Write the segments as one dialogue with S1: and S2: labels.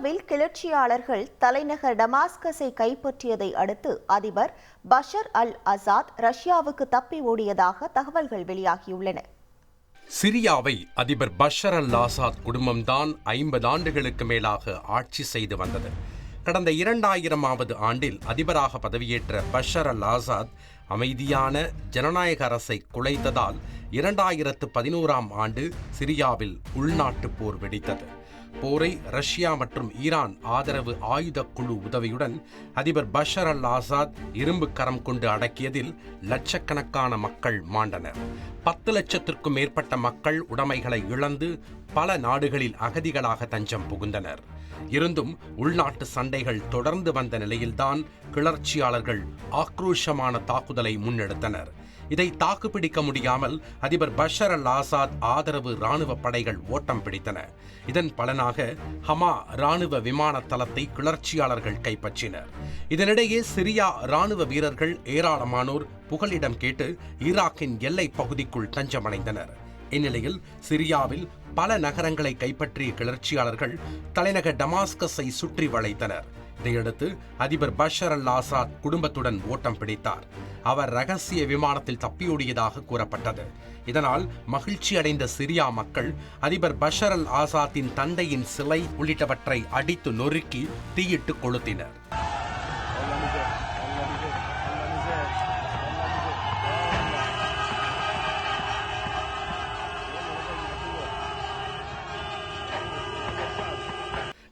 S1: சிரியாவில் கிளர்ச்சியாளர்கள் தலைநகர் டமாஸ்கஸை கைப்பற்றியதை அடுத்து அதிபர் பஷர் அல் அசாத் ரஷ்யாவுக்கு தப்பி ஓடியதாக தகவல்கள் வெளியாகியுள்ளன.
S2: சிரியாவை அதிபர் பஷர் அல் ஆசாத் குடும்பம்தான் ஐம்பது ஆண்டுகளுக்கு மேலாக ஆட்சி செய்து வந்தது. கடந்த இரண்டாயிரமாவது ஆண்டில் அதிபராக பதவியேற்ற பஷர் அல் ஆசாத் அமைதியான ஜனநாயக அரசை குலைத்ததால் இரண்டாயிரத்து பதினோராம் ஆண்டு சிரியாவில் உள்நாட்டுப் போர் வெடித்தது. போரை ரஷ்யா மற்றும் ஈரான் ஆதரவு ஆயுத குழு உதவியுடன் அதிபர் பஷர் அல் ஆசாத் இரும்பு கரம் கொண்டு அடக்கியதில் லட்சக்கணக்கான மக்கள் மாண்டனர். பத்து லட்சத்திற்கும் மேற்பட்ட மக்கள் உடைமைகளை இழந்து பல நாடுகளில் அகதிகளாக தஞ்சம் புகுந்தனர். இருந்தும் உள்நாட்டு சண்டைகள் தொடர்ந்து வந்த நிலையில்தான் கிளர்ச்சியாளர்கள் ஆக்ரோஷமான தாக்குதலை முன்னெடுத்தனர். இதை தாக்குப்பிடிக்க முடியாமல் அதிபர் பஷர் அல் ஆசாத் ஆதரவு ராணுவ படைகள் ஓட்டம் பிடித்தன. இதன் பலனாக ஹமா ராணுவ விமான தளத்தை கிளர்ச்சியாளர்கள் கைப்பற்றினர். இதனிடையே சிரியா ராணுவ வீரர்கள் ஏராளமானோர் புகலிடம் கேட்டு ஈராக்கின் எல்லை பகுதிக்குள் தஞ்சமடைந்தனர். இந்நிலையில் சிரியாவில் பல நகரங்களை கைப்பற்றிய கிளர்ச்சியாளர்கள் தலைநகர் டமாஸ்கஸை சுற்றி வளைத்தனர். இதையடுத்து அதிபர் பஷர் அல் ஆசாத் குடும்பத்துடன் ஓட்டம் பிடித்தார். அவர் ரகசிய விமானத்தில் தப்பியோடியதாக கூறப்பட்டது. இதனால் மகிழ்ச்சி அடைந்த சிரியா மக்கள் அதிபர் பஷர் அல் ஆசாத்தின் தந்தையின் சிலை உள்ளிட்டவற்றை அடித்து நொறுக்கி தீயிட்டு கொளுத்தினர்.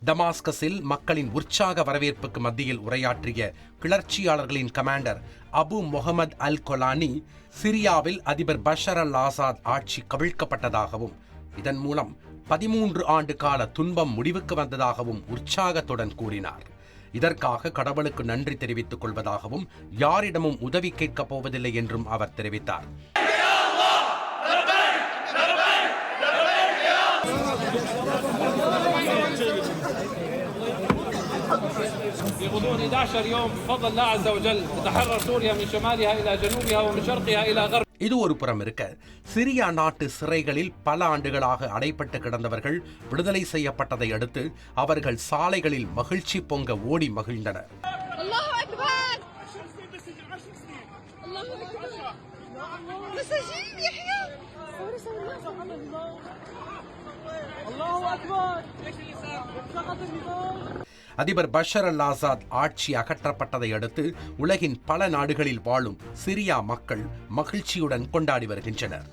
S2: டமாஸ்கஸில் மக்களின் உற்சாக வரவேற்புக்கு மத்தியில் உரையாற்றிய கிளர்ச்சியாளர்களின் commander Abu Mohammed al Jolani சிரியாவில் அதிபர் பஷர் அல் ஆசாத் ஆட்சி கவிழ்க்கப்பட்டதாகவும் இதன் மூலம் பதிமூன்று ஆண்டு கால துன்பம் முடிவுக்கு வந்ததாகவும் உற்சாகத்துடன் கூறினார் இதற்காக கடவுளுக்கு நன்றி தெரிவித்துக் கொள்வதாகவும் யாரிடமும் உதவி கேட்கப் போவதில்லை என்றும் அவர் தெரிவித்தார்
S3: في غضون 11 يوم بفضل الله عز وجل تتحرر سوريا من شمالها الى جنوبها ومن شرقها الى غربها
S2: இது ஒரு புறம் இருக்க சிரியா நாட்டு சிறைகளில் பல ஆண்டுகளாக அடைப்பட்டு கிடந்தவர்கள் விடுதலை செய்யப்பட்டதை அடுத்து அவர்கள் சாலைகளில் மகிழ்ச்சி பொங்க ஓடி மகிழ்ந்தனர்
S4: الله اكبر
S2: அதிபர் பஷர் அல் ஆசாத் ஆட்சி அகற்றப்பட்டதை அடுத்து உலகின் பல நாடுகளில் வாழும் சிரியா மக்கள் மகிழ்ச்சியுடன் கொண்டாடி வருகின்றனர்.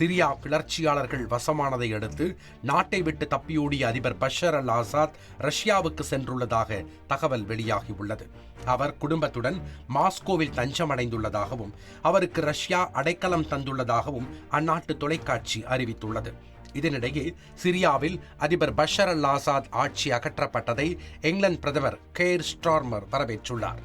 S2: சிரியா கிளர்ச்சியாளர்கள் வசமானதை அடுத்து நாட்டை விட்டு தப்பியோடிய அதிபர் பஷர் அல் ஆசாத் ரஷ்யாவுக்கு சென்றுள்ளதாக தகவல் வெளியாகியுள்ளது. அவர் குடும்பத்துடன் மாஸ்கோவில் தஞ்சமடைந்துள்ளதாகவும் அவருக்கு ரஷ்யா அடைக்கலம் தந்துள்ளதாகவும் அந்நாட்டு தொலைக்காட்சி அறிவித்துள்ளது. இதனிடையே சிரியாவில் அதிபர் பஷர் அல் ஆசாத் ஆட்சி அகற்றப்பட்டதை இங்கிலாந்து பிரதமர் கேர் ஸ்டார்மர் வரவேற்றுள்ளார்.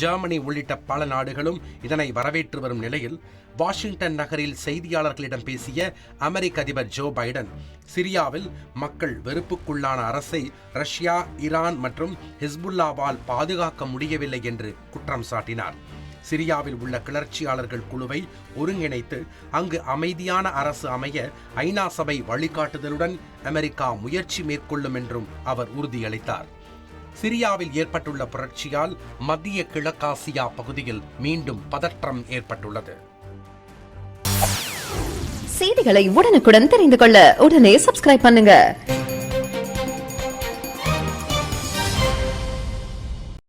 S2: ஜெர்மனி உள்ளிட்ட பல நாடுகளும் இதனை வரவேற்று வரும் நிலையில் வாஷிங்டன் நகரில் செய்தியாளர்களிடம் பேசிய அமெரிக்க அதிபர் ஜோ பைடன் சிரியாவில் மக்கள் வெறுப்புக்குள்ளான அரசை ரஷ்யா ஈரான் மற்றும் ஹிஸ்புல்லாவால் பாதுகாக்க முடியவில்லை என்று குற்றம் சாட்டினார். சிரியாவில் உள்ள கிளர்ச்சியாளர்கள் குழுவை ஒருங்கிணைத்து அங்கு அமைதியான அரசு அமைய ஐநா சபை வழிகாட்டுதலுடன் அமெரிக்கா முயற்சி மேற்கொள்ளும் என்றும் அவர் உறுதியளித்தார். சிரியாவில் ஏற்பட்டுள்ள புரட்சியால் மத்திய கிழக்காசியா பகுதியில் மீண்டும் பதற்றம் ஏற்பட்டுள்ளது.
S5: செய்திகளை உடனுக்குடன் தெரிந்து கொள்ள உடனே சப்ஸ்கிரைப் பண்ணுங்க.